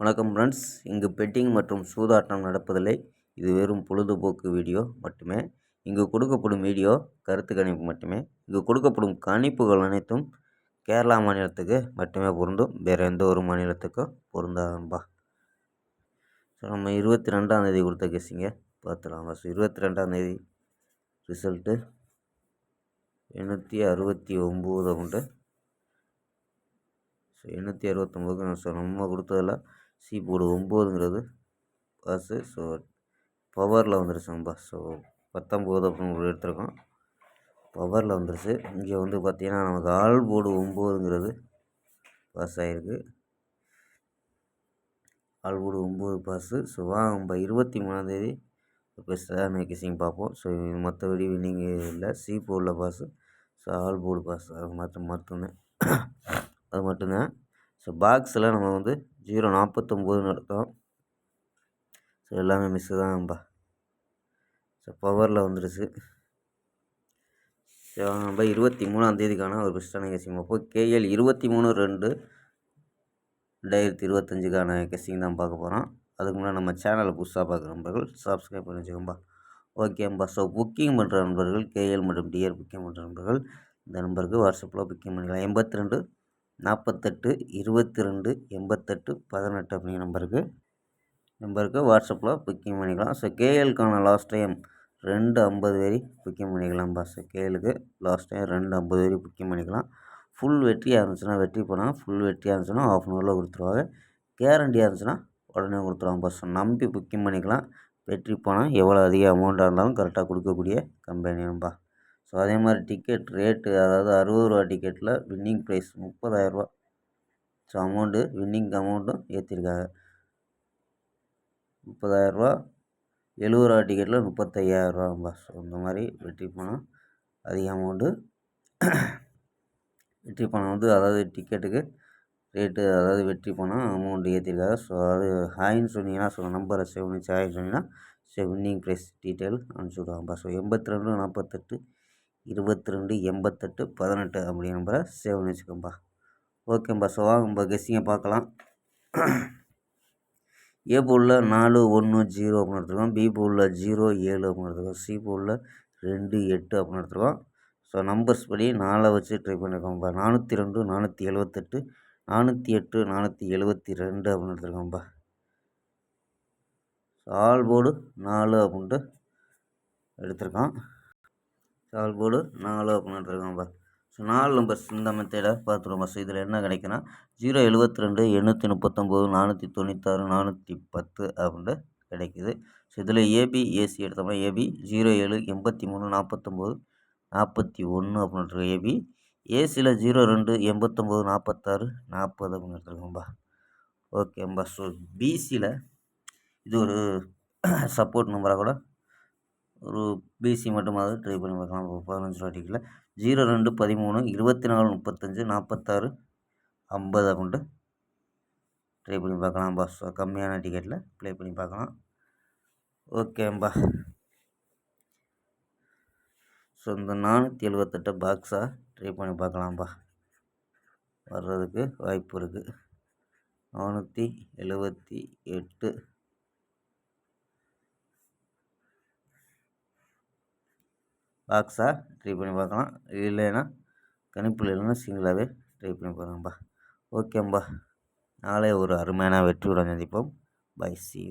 வணக்கம் ஃப்ரெண்ட்ஸ் இங்கு பெட்டிங் மற்றும் சூதாட்டம் நடப்பதில்லை. இது வெறும் பொழுதுபோக்கு வீடியோ மட்டுமே. இங்கு கொடுக்கப்படும் வீடியோ கருத்து கணிப்பு மட்டுமே. இங்கு கொடுக்கப்படும் கணிப்புகள் அனைத்தும் கேரளா மாநிலத்துக்கு மட்டுமே பொருந்தும். வேறு எந்த ஒரு மாநிலத்துக்கும் பொருந்தாம்பா ஸோ நம்ம இருபத்தி ரெண்டாந்தேதி கொடுத்த கேசிங்க பார்த்துலாம் ஸோ இருபத்தி ரெண்டாந்தேதி ரிசல்ட்டு எண்ணூற்றி அறுபத்தி ஒம்பது உண்டு. ஸோ எண்ணூற்றி அறுபத்தொம்போது ஸோ நம்ம கொடுத்ததில் சி போர்டு ஒம்போதுங்கிறது பாஸு. ஸோ பவரில் வந்துருச்சு நம்ம ஸோ பத்தொம்போது அப்படின்னு எடுத்திருக்கோம். பவரில் வந்துருச்சு. இங்கே வந்து பார்த்திங்கன்னா நமக்கு ஆல் போர்டு ஒம்போதுங்கிறது பாஸ் ஆகிருக்கு ஆல் போர்டு ஒம்பது பாஸு. ஸோ வா நம்ம இருபத்தி மூணாந்தேதி பெஸ்ட்டான கிசிங் பார்ப்போம் ஸோ மற்றபடி வின்னிங்கு இல்லை. சி போர்டில் pass. So all board pass. அது மட்டும் மட்டும்தான் அது மட்டும்தான். ஸோ பாக்ஸில் நம்ம வந்து ஜீரோ நாற்பத்தொம்போது நடக்கும். ஸோ எல்லாமே மிஸ்ஸு தான்ப்பா. ஸோ பவரில் வந்துடுச்சு ஸோ நம்ம இருபத்தி மூணாந்தேதிக்கான ஒரு பெஸ்ட்டான கெஸ்ஸிங் பார்ப்போம். கேஎல் இருபத்தி மூணு ரெண்டு ரெண்டாயிரத்தி இருபத்தஞ்சுக்கான கெஸ்ஸிங் தான் பார்க்க போகிறோம் அதுக்கு முன்னாடி நம்ம சேனலை புதுசாக பார்க்குற நண்பர்கள் சப்ஸ்கிரைப் பண்ணி வச்சுக்கோம்பா ஓகேம்பா ஸோ புக்கிங் பண்ணுற நண்பர்கள் கேஎல் மற்றும் டிஆர் புக்கிங் பண்ணுற நண்பர்கள் இந்த நம்பருக்கு வாட்ஸ்அப்பில் புக்கிங் பண்ணிக்கலாம். எண்பத்தி ரெண்டு நாற்பத்தெட்டு இருபத்தி ரெண்டு எண்பத்தெட்டு பதினெட்டு அப்படிங்கிற நம்பருக்கு நம்பருக்கு வாட்ஸ்அப்பில் புக்கிங் பண்ணிக்கலாம். ஸோ கேஎலுக்கான லாஸ்ட் டைம் ரெண்டு ஐம்பது வரி புக்கிங் பண்ணிக்கலாம் பாஸ் கேஎலுக்கு லாஸ்ட் டைம் ரெண்டு ஐம்பது வரி புக்கிங் பண்ணிக்கலாம். ஃபுல் வெற்றியாக இருந்துச்சுன்னா வெற்றி போனால் ஃபுல் வெற்றியாக இருந்துச்சுன்னா ஆஃப் அன் ஹவரில் கொடுத்துருவாங்க. கேரண்டியாக இருந்துச்சுன்னா உடனே கொடுத்துருவாங்க பாஸ் நம்பி புக்கிங் பண்ணிக்கலாம். வெற்றி போனால் எவ்வளோ அதிக அமௌண்ட்டாக இருந்தாலும் கரெக்டாக கொடுக்கக்கூடிய கம்பெனி நம்பா ஸோ அதே மாதிரி டிக்கெட் ரேட்டு அதாவது அறுபது ரூபா டிக்கெட்டில் வின்னிங் ப்ரைஸ் முப்பதாயிரரூபா ஸோ அமௌண்ட்டு வின்னிங் அமௌண்ட்டும் ஏற்றிருக்காங்க முப்பதாயிரரூபா எழுபது ரூபா டிக்கெட்டில் முப்பத்தையாயிரரூபா ஸோ இந்த மாதிரி வெற்றி பணம் அதிக அமௌண்ட்டு வெற்றி பணம் வந்து அதாவது டிக்கெட்டுக்கு ரேட்டு அதாவது வெற்றி பணம் அமௌண்ட் ஏற்றிருக்காங்க ஸோ அது ஹாய்ன்னு சொன்னீங்கன்னா ஸோ நம்பரை சேவ் பண்ணி ஹாய்ன்னு சொன்னீங்கன்னா ஸோ வின்னிங் ப்ரைஸ் டீட்டெயில் அனுப்பிச்சி விடுவாங்கப்பா ஸோ எண்பத்தி ரெண்டு நாற்பத்தெட்டு இருபத்தி ரெண்டு எண்பத்தெட்டு பதினெட்டு அப்படி நம்பரை சேவ் பண்ணி வச்சுக்கோம்பா. ஓகேம்பா ஸோ வாங்க நம்ம கெஸ்ஸிங்கை பார்க்கலாம். ஏ போலில் நாலு ஒன்று ஜீரோ அப்படின்னு எடுத்துருக்கோம். பி போலில் ஜீரோ ஏழு அப்படின்னு எடுத்துருக்கோம். சி போலில் ரெண்டு எட்டு அப்படின்னு எடுத்துருக்கோம். ஸோ நம்பர்ஸ் படி நாலை வச்சு ட்ரை பண்ணியிருக்கோம்ப்பா நானூற்றி ரெண்டு நானூற்றி எழுபத்தெட்டு நானூற்றி எட்டு நானூற்றி எழுபத்தி ரெண்டு அப்படின்னு எடுத்துருக்கோம்ப்பா ஸோ ஆல் போர்டு நாலு அப்படின்ட்டு எடுத்திருக்கோம். சால் போர்டு நாலு அப்படின்னு எடுத்துருக்கோம்ப்பா ஸோ நாலு நம்பர்ஸ் இந்த மெத்தேடை பார்த்துருவோம் ஸோ இதில் என்ன கிடைக்குன்னா ஜீரோ எழுபத்தி ரெண்டு எண்ணூற்றி முப்பத்தொம்போது நானூற்றி தொண்ணூத்தாறு நானூற்றி பத்து அப்படின்ட்டு கிடைக்குது. ஸோ இதில் ஏபி ஏசி எடுத்தோம்னா ஏபி ஜீரோ ஏழு எண்பத்தி மூணு நாற்பத்தொம்போது நாற்பத்தி ஒன்று அப்படின்ட்டு ஏபி ஏசியில் ஜீரோ ரெண்டு எண்பத்தொம்போது நாற்பத்தாறு நாற்பது அப்படின்னு எடுத்துருக்கோம்பா ஓகேம்பா ஸோ பிசியில் இது ஒரு சப்போர்ட் நம்பராக கூட ஒரு பிசி மட்டுமாவது ட்ரை பண்ணி பார்க்கலாம். பதினஞ்சு ரூபா டிக்கெட்டில் ஜீரோ ரெண்டு பதிமூணு இருபத்தி நாலு முப்பத்தஞ்சு நாற்பத்தாறு ஐம்பது அப்படின்ட்டு ட்ரை பண்ணி பார்க்கலாம் பஸ் கம்மியான டிக்கெட்டில் ப்ளே பண்ணி பார்க்கலாம். ஓகேம்பா ஸோ இந்த நானூற்றி எழுபத்தெட்டு பாக்ஸாக ட்ரை பண்ணி பார்க்கலாம்ப்பா வர்றதுக்கு வாய்ப்பு இருக்குது நானூற்றி எழுபத்தி எட்டு பாக்ஸாக ட்ரை பண்ணி பார்க்கலாம். இல்லைன்னா கணிப்பில் இல்லைன்னா சிங்கிளாகவே ட்ரை பண்ணி பார்க்கலாம்ப்பா ஓகேம்பா நாளை ஒரு அருமையான வெற்றியுடன் சந்திப்போம். By C